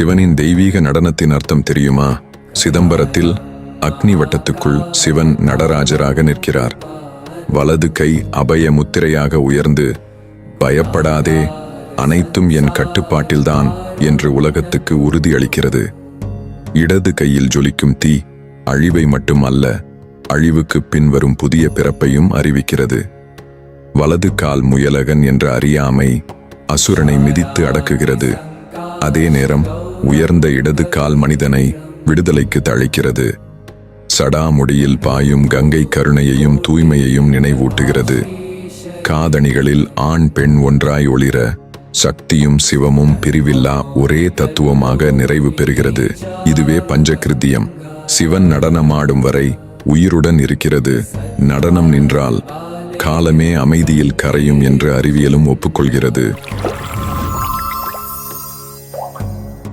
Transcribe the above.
சிவனின் தெய்வீக நடனத்தின் அர்த்தம் தெரியுமா? சிதம்பரத்தில் அக்னி வட்டத்துக்குள் சிவன் நடராஜராக நிற்கிறார். வலது கை அபய முத்திரையாக உயர்ந்து பயப்படாதே அனைத்தும் என் கட்டுப்பாட்டில்தான் என்று உலகத்துக்கு உறுதியளிக்கிறது இடது கையில் ஜொலிக்கும் தீ அழிவை மட்டும் அல்ல அழிவுக்கு பின்வரும் புதிய பிறப்பையும் அறிவிக்கிறது. வலது கால் முயலகன் என்ற அறியாமை அசுரனை மிதித்து அடக்குகிறது. அதே நேரம் உயர்ந்த இடது கால் மனிதனை விடுதலைக்கு தழைக்கிறது. சடாமுடியில் பாயும் கங்கை கருணையையும் தூய்மையையும் நினைவூட்டுகிறது. காதணிகளில் ஆண் பெண் ஒன்றாய் ஒளிர சக்தியும் சிவமும் பிரிவில்லா ஒரே தத்துவமாக நிறைவு பெறுகிறது. இதுவே பஞ்சகிருத்தியம். சிவன் நடனமாடும் வரை உயிருடன் இருக்கிறது. நடனம் நின்றால் காலமே அமைதியில் கரையும் என்று அறிவியலும் ஒப்புக்கொள்கிறது.